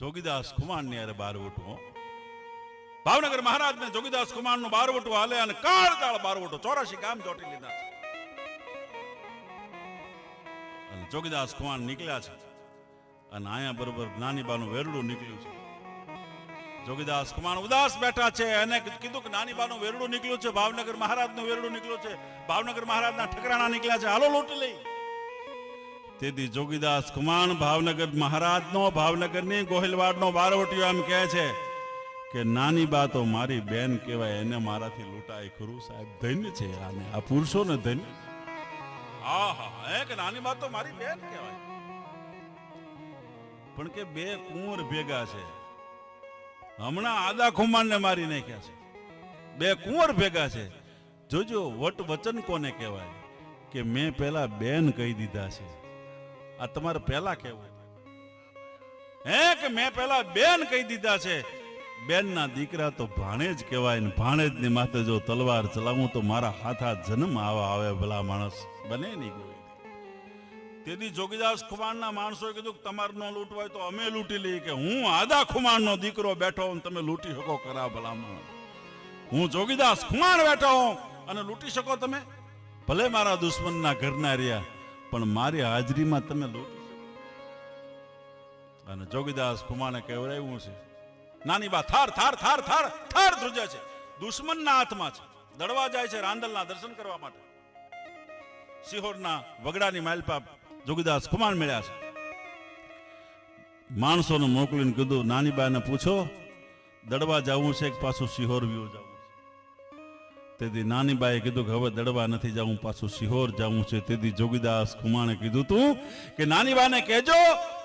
જોગીદાસ કુમારની યારે બારવટું હો. ભાવનગર મહારાજ ને જોગીદાસ કુમારનું બારવટું હાલે અને કાળ કાળ બારવટું ચોરાશી ગામ ચોટી લીધા છે. અને જોગીદાસ કુમાર નીકળ્યા છે. અને અહીંયા બરોબર નાની બાનું વેરડું નીકળ્યું છે. જોગીદાસ કુમાર ઉદાસ બેઠા છે એને કીધું કે નાની બાનું વેરડું નીકળ્યું છે, ભાવનગર મહારાજનું વેરડું નીકળ્યું છે. ભાવનગર મહારાજના ઠકરાણા નીકળ્યા છે. હાલો લૂંટી લઈ. તેથી જોગીદાસ કુમાણ ભાવનગર મહારાજનો, ભાવનગરની ગોહિલવાડનો બારવટીયો એમ કહે છે કે, નાની બાતો મારી બેન કહેવાય, એને મારાથી લૂંટાય ખરું સાહેબ? ધન્ય છે આને. આ પુરુષોને ધન્ય હા હા, હે કે નાની બાતો મારી બેન કહેવાય? પણ કે બે કુંવર ભેગા છે. હમણાં આદા ખુમાનને મારી નાખ્યા છે. બે કુંવર ભેગા છે. જોજો, વટ વચન કોને કહેવાય? કે મેં પેલા બેન કહી દીધા છે. આ તમારે પહેલા કહેવું. હે કે મેં પહેલા બેન કહી દીધા છે? બેનના દીકરા તો ભાણેજ કહેવાય ને ભાણેજની માથે જો તલવાર ચલાવું તો મારા હાથ હાથ જન્મ આવા આવે ભલા માણસ. બને નહીં કોઈ તેથી જોગીદાસ ખુમાણના માણસોએ કીધું કે તમારે ન લૂંટવાય તો અમે લૂંટી લઈએ કે હું આદા ખુમાણનો દીકરો બેઠો ને તમે લૂંટી શકો ખરા ભલા માણસ હું જોગીદાસ ખુમાણ બેઠો હોઉં અને લૂંટી શકો તમે? ભલે મારા દુશ્મનના ઘરના રહ્યા. પણ મારી હાજરીમાં તમે લૂંટી અને જોગીદાસ ખુમાણે કહેવરાયું છે, નાની બા થાર થાર થાર થાર થાર ધ્રુજે છે. દુશ્મનના હાથમાં છે. દડવા જાય છે રાંદલના દર્શન કરવા માટે. સિહોરના વગડાની માલપા જોગીદાસ કુમાર મળ્યા છે. માણસોને મોકલીને કીધું, નાની બાને પૂછો, દડવા જવું છે કે પાછું સિહોર વ્યૂ જવું તેથી નાની બાએ કીધું કે હવે દડવા નથી જવું પાછું સિહોર જવું છે. તેથી જોગીદાસ કુમાણે કીધું, તું કે નાની બાને કહેજો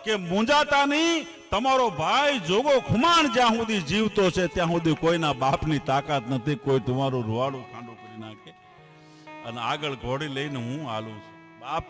કે મુંજાતા નહીં તમારો ભાઈ જોગો ખુમાણ જ્યાં સુધી જીવતો છે, ત્યાં સુધી કોઈના બાપની તાકાત નથી, કોઈ તમારું રૂવાડું ખાંડું કરી નાખે. અને આગળ ઘોડી લઈને હું હાલું છું. બાપ